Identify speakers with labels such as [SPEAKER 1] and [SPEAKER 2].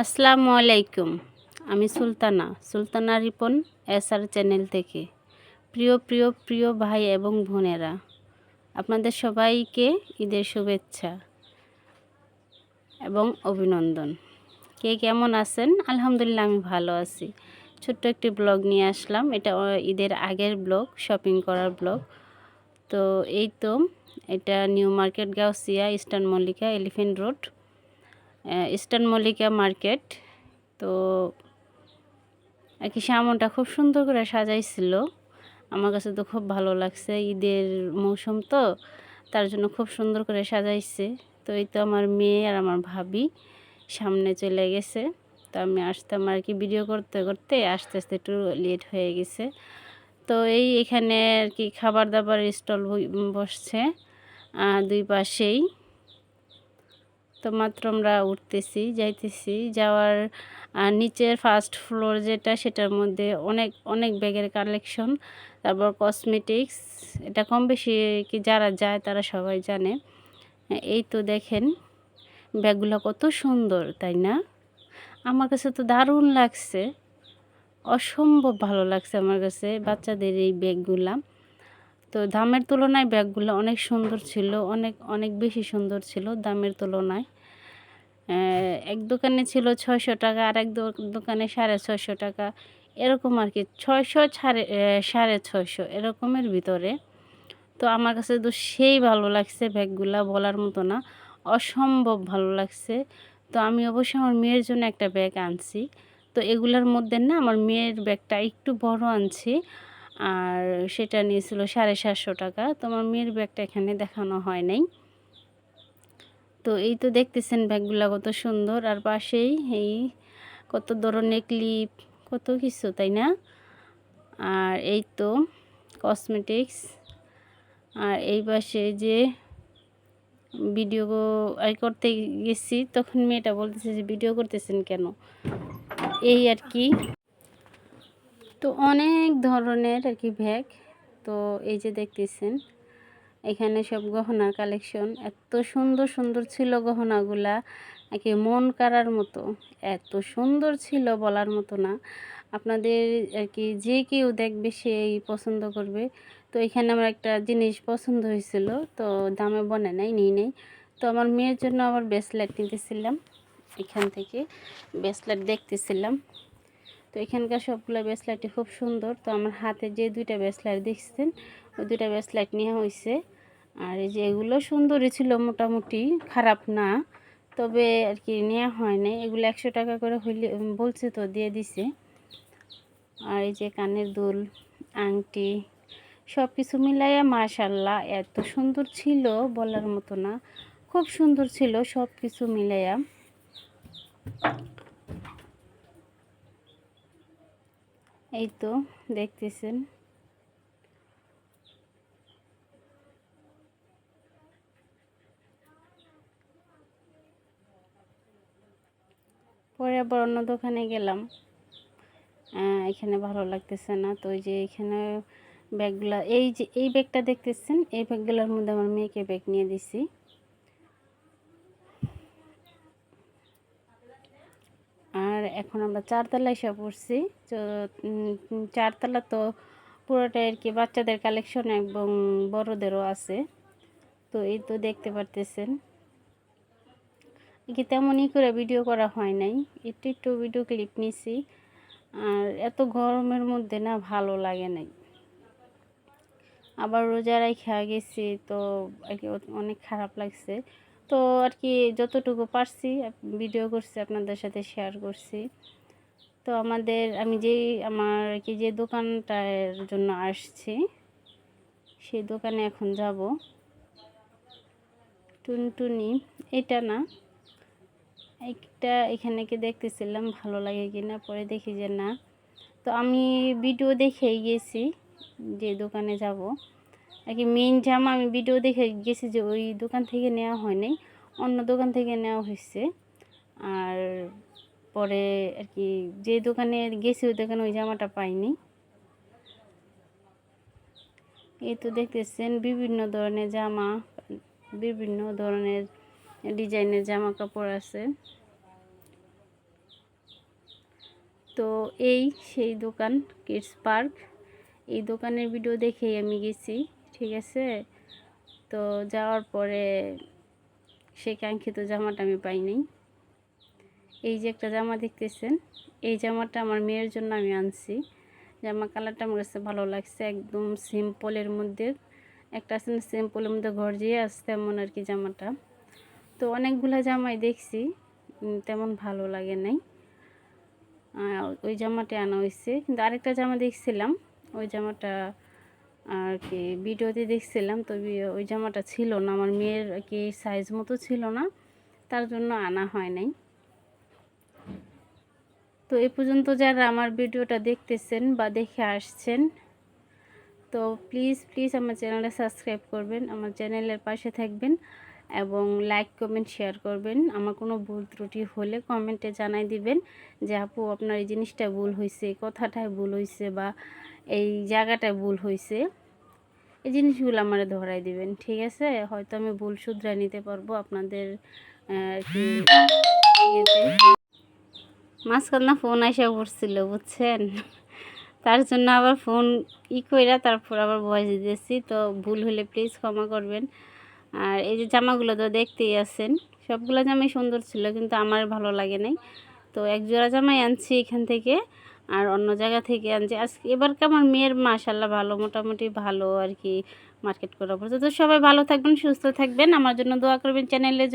[SPEAKER 1] আসসালামু আলাইকুম। আমি সুলতানা সুলতানা রিপন, এসআর চ্যানেল থেকে। প্রিয় প্রিয় প্রিয় ভাই এবং বোনেরা, আপনাদের সবাইকে ঈদের শুভেচ্ছা এবং অভিনন্দন। কে কেমন আছেন? আলহামদুলিল্লাহ, আমি ভালো আছি। ছোট্ট একটি ব্লগ নিয়ে আসলাম। এটা ঈদের আগের ব্লগ, শপিং করার ব্লগ। তো এই তো, এটা new market, Gausia, Eastern Mallika, Elephant Road. Eastern Mallika market তো আর কি সামনটা খুব সুন্দর করে সাজাইছিল। আমার কাছে তো খুব ভালো লাগছে ঈদের মৌসুম তো, তার জন্য খুব সুন্দর করে সাজাইছে। তো এই তো আমার মেয়ে আর আমার ভাবি সামনে চলে গেছে। তো আমি আসতাম আর কি ভিডিও করতে করতে, আস্তে আস্তে একটু লেট হয়ে গেছে। তো এই এখানে আর কি খাবার দাবার স্টল বসছে। দুই পাশেই। তো মাত্র আমরা উঠতেছি, যাইতেছি। যাওয়ার নিচের ফার্স্ট ফ্লোর যেটা, সেটার মধ্যে অনেক অনেক ব্যাগের কালেকশন তারপর কসমেটিক্স এটা কম বেশি কি যারা যায়, তারা সবাই জানে। এই তো দেখেন, ব্যাগগুলো কত সুন্দর, তাই না? আমার কাছে তো দারুণ লাগছে। অসম্ভব ভালো লাগছে আমার কাছে বাচ্চাদের এই ব্যাগগুলা। তো দামের তুলনায় ব্যাগগুলো অনেক সুন্দর ছিল, অনেক অনেক বেশি সুন্দর ছিল দামের তুলনায়। এক দোকানে ছিল ছয়শো টাকা, আর এক দোকানে সাড়ে ছয়শো টাকা। এরকম আর কি, ছয়শো সাড়ে সাড়ে ছয়শো এরকমের ভিতরে। তো আমার কাছে তো সেই ভালো লাগছে ব্যাগগুলা বলার মতো না, অসম্ভব ভালো লাগছে। তো আমি অবশ্যই আমার মেয়ের জন্য একটা ব্যাগ আনছি। তো এগুলোর মধ্যে না আমার মেয়ের ব্যাগটা একটু বড় আনছি। আর সেটা নিয়েছিল সাড়ে সাতশো টাকা। তোমার মেয়ের ব্যাগটা এখানে দেখানো হয় নাই। তো এই তো দেখতেছেন ব্যাগগুলা কত সুন্দর। আর পাশেই এই কত ধরনের ক্লিপ, কত কিছু, তাই না? আর এই তো কসমেটিক্স। আর এই পাশে যে ভিডিও করতে গেছি, তখন মেয়েটা বলতেছে যে, ভিডিও করতেছেন কেন? এই আর কি। তো অনেক ধরনের আর কি ব্যাগ তো এই যে দেখতেছেন, এখানে সব গহনার কালেকশন এত সুন্দর সুন্দর ছিল গহনাগুলা, একে মন কারার মতো। এত সুন্দর ছিল বলার মতো না। আপনাদের আর কি যে কেউ দেখবে সেই পছন্দ করবে। তো এখানে আমার একটা জিনিস পছন্দ হয়েছিল, তো দামে বনে নাই, নিই নেই। তো আমার মেয়ের জন্য আবার ব্রেসলেট নিতেছিলাম, এখান থেকে ব্রেসলেট দেখতেছিলাম। তো এখানকার সবগুলো ব্রেসলেটই খুব সুন্দর। তো আমার হাতে যে দুইটা ব্রেসলেট দেখছেন, ওই দুইটা ব্রেসলেট নেওয়া হয়েছে আর এই যে এগুলো সুন্দরই ছিল, মোটামুটি খারাপ না, তবে আর কি নেওয়া হয় নাই। এগুলো একশো টাকা করে হইলে বলছে তো, দিয়ে দিছে। আর এই যে কানের দুল, আংটি সব কিছু মিলাইয়া মাশাল্লাহ এত সুন্দর ছিল বলার মতো না। খুব সুন্দর ছিল সব কিছু মিলাইয়া। এই তো, দেখতেছেন। পরে আবার অন্য দোকানে গেলাম। এখানে ভালো লাগতেছে না। তো ওই যে এখানে ব্যাগগুলা, এই যে, এই ব্যাগটা দেখতেছেন? এই ব্যাগগুলোর মধ্যে আমার মেয়েকে ব্যাগ নিয়ে দিছি আর এখন আমরা চারতলায় এসে পড়ছি। তো চারতলা তো পুরোটাই আর কি বাচ্চাদের কালেকশন এবং বড়দেরও আছে। তো এই তো দেখতে পারতেছেন। কি তেমনই করে ভিডিও করা হয় নাই। একটু একটু ভিডিও ক্লিপ নিছি। আর এত গরমের মধ্যে না ভালো লাগে নাই। আবার রোজারাই খেয়া গেছি তো অনেক খারাপ লাগছে। তো আর কি যতটুকু পারছি ভিডিও করছি, আপনাদের সাথে শেয়ার করছি। তো আমাদের, আমি যেই, আমার কি যে দোকানটার জন্য আসছি, সেই দোকানে এখন যাব। টুনটুনি, এটা না, একটা এখানে কি দেখতেছিলাম, ভালো লাগে কি না পরে দেখি যে না। তো আমি ভিডিও দেখেই গেছি, যে দোকানে যাব। আর কি মেন জামা আমি ভিডিও দেখে গেছি যে ওই দোকান থেকে নেওয়া হয় নাই, অন্য দোকান থেকে নেওয়া হয়েছে। আর পরে আর কি যে দোকানে গেছি ওই দোকানে ওই জামাটা পাইনি। এই তো দেখতেছেন বিভিন্ন ধরনের জামা, বিভিন্ন ধরনের ডিজাইনের জামা কাপড় আছে। তো এই সেই দোকান কিডস পার্ক এই দোকানের ভিডিও দেখেই আমি গেছি। ঠিক আছে? তো যাওয়ার পরে সেই কাঙ্ক্ষিত জামাটা আমি পাইনি এই যে একটা জামা দেখতেছেন, এই জামাটা আমার মেয়ের জন্য আমি আনছি। জামা কালারটা আমার কাছে ভালো লাগছে, একদম সিম্পলের মধ্যে, একটা আছে না সিম্পলের মধ্যে গর্জিয়ে আসছে তেমন আর কি জামাটা। তো অনেকগুলা জামাই দেখছি তেমন ভালো লাগে নাই। ওই জামাটা আনা হয়েছে। কিন্তু আরেকটা জামা দেখছিলাম, ওই জামাটা আর কি, ভিডিওতে দেখছিলাম, তো ওই জামাটা ছিল না, আমার মেয়ের কি সাইজ মতো ছিল না, তার জন্য আনা হয় নাই। তো এ পর্যন্ত যারা আমার ভিডিওটা দেখতেছেন বা দেখে আসছেন, তো প্লিজ প্লিজ আমার চ্যানেলটা সাবস্ক্রাইব করবেন, আমার চ্যানেলের পাশে থাকবেন। এবং লাইক কমেন্ট শেয়ার করবেন। আমার কোনো ভুল ত্রুটি হলে কমেন্টে জানাই দিবেন যে আপু আপনার এই জিনিসটা ভুল হয়েছে কথাটায় ভুল হয়েছে বা এই জায়গাটায় ভুল হয়েছে এই জিনিসগুলো আমার ধরাই দিবেন ঠিক আছে? হয়তো আমি ভুল শুধরাই নিতে পারব আপনাদের আহ, আর কি ইয়েতে। না ফোন আসা পড়ছিল বুঝছেন? তার জন্য আবার ফোন ই কইরা তারপর আবার ভয়েস দিয়েছি তো ভুল হলে প্লিজ ক্ষমা করবেন। আর এই যে জামাগুলো তো দেখতেই আছেন, সবগুলো জামাই সুন্দর ছিল, কিন্তু আমার ভালো লাগে নাই। তো এক জোড়া জামাই আনছি এখান থেকে, আর অন্য জায়গা থেকে আনছি। আজকে এবারকে আমার মেয়ের মাশাল্লাহ ভালো, মোটামুটি ভালো আর কি মার্কেট করার পর। তো সবাই ভালো থাকবেন, সুস্থ থাকবেন। আমার জন্য দোয়া করবেন চ্যানেলে